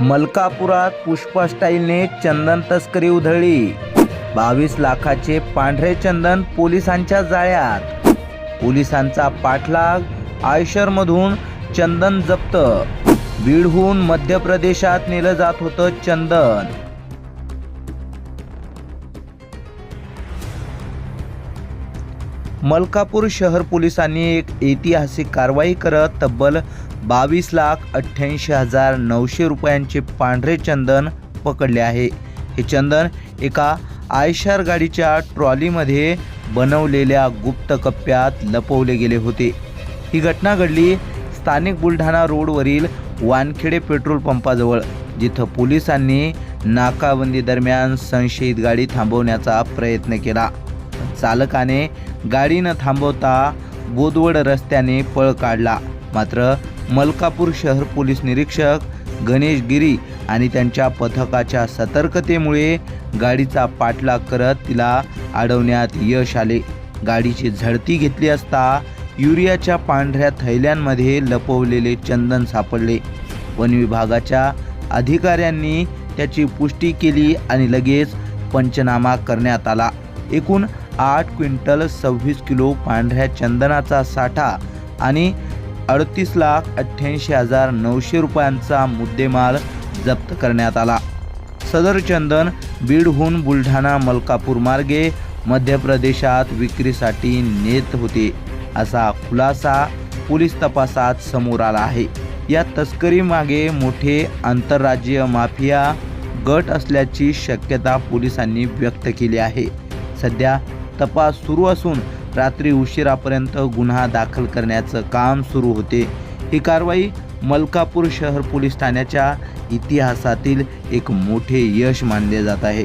मलकापुरात पुष्पा स्टाईलने चंदन तस्करी उधळली. बावीस लाखाचे पांढरे चंदन पोलिसांच्या जाळ्यात. पोलिसांचा पाठलाग आयशरमधून चंदन जप्त. बीडहून मध्य प्रदेशात नेलं जात होतं चंदन. मलकापूर शहर पोलिसांनी एक ऐतिहासिक कारवाई करत तब्बल बावीस लाख अठ्ठ्याऐंशी हजार नऊशे रुपयांचे पांढरे चंदन पकडले आहे. हे चंदन एका आयशार गाडीच्या ट्रॉलीमध्ये बनवलेल्या गुप्त कप्प्यात लपवले गेले होते. ही घटना घडली स्थानिक बुलढाणा रोडवरील वानखेडे पेट्रोल पंपाजवळ जिथं पोलिसांनी नाकाबंदी दरम्यान संशयित गाडी थांबवण्याचा प्रयत्न केला. चालकाने गाडी न थांबवता बोदवड रस्त्याने पळ काढला. मात्र मलकापूर शहर पोलीस निरीक्षक गणेश गिरी आणि त्यांच्या पथकाच्या सतर्कतेमुळे गाडीचा पाठलाग करत तिला अडवण्यात यश आले. गाडीची झडती घेतली असता युरियाच्या पांढऱ्या थैल्यांमध्ये लपवलेले चंदन सापडले. वन विभागाच्या अधिकाऱ्यांनी त्याची पुष्टी केली आणि लगेच पंचनामा करण्यात आला. एकूण आठ क्विंटल सव्वीस किलो पांढऱ्या चंदनाचा साठा आणि अडतीस लाख अठ्ठ्याऐंशी हजार नऊशे रुपयांचा मुद्देमाल जप्त करण्यात आला. सदर चंदन बीडहून बुलढाणा मलकापूर मार्गे मध्य प्रदेशात विक्रीसाठी नेत होते. असा खुलासा पोलीस तपासात समोर आला आहे. या तस्करीमागे मोठे आंतरराज्यीय माफिया गट असल्याची शक्यता पोलिसांनी व्यक्त केली आहे. सध्या तपास सुरू असून रात्री उशिरापर्यंत गुन्हा दाखल करण्याचं काम सुरू होते. ही कारवाई मलकापूर शहर पोलीस ठाण्याच्या इतिहासातील एक मोठे यश मानले जात आहे.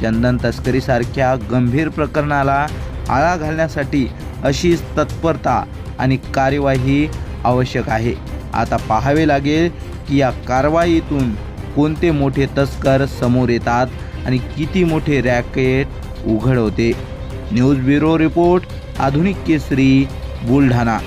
चंदन तस्करीसारख्या गंभीर प्रकरणाला आळा घालण्यासाठी अशीच तत्परता आणि कार्यवाही आवश्यक आहे. आता पाहावे लागेल की या कारवाईतून कोणते मोठे तस्कर समोर येतात आणि किती मोठे रॅकेट उघड होते. न्यूज ब्युरो रिपोर्ट आधुनिक केसरी बुलढाणा.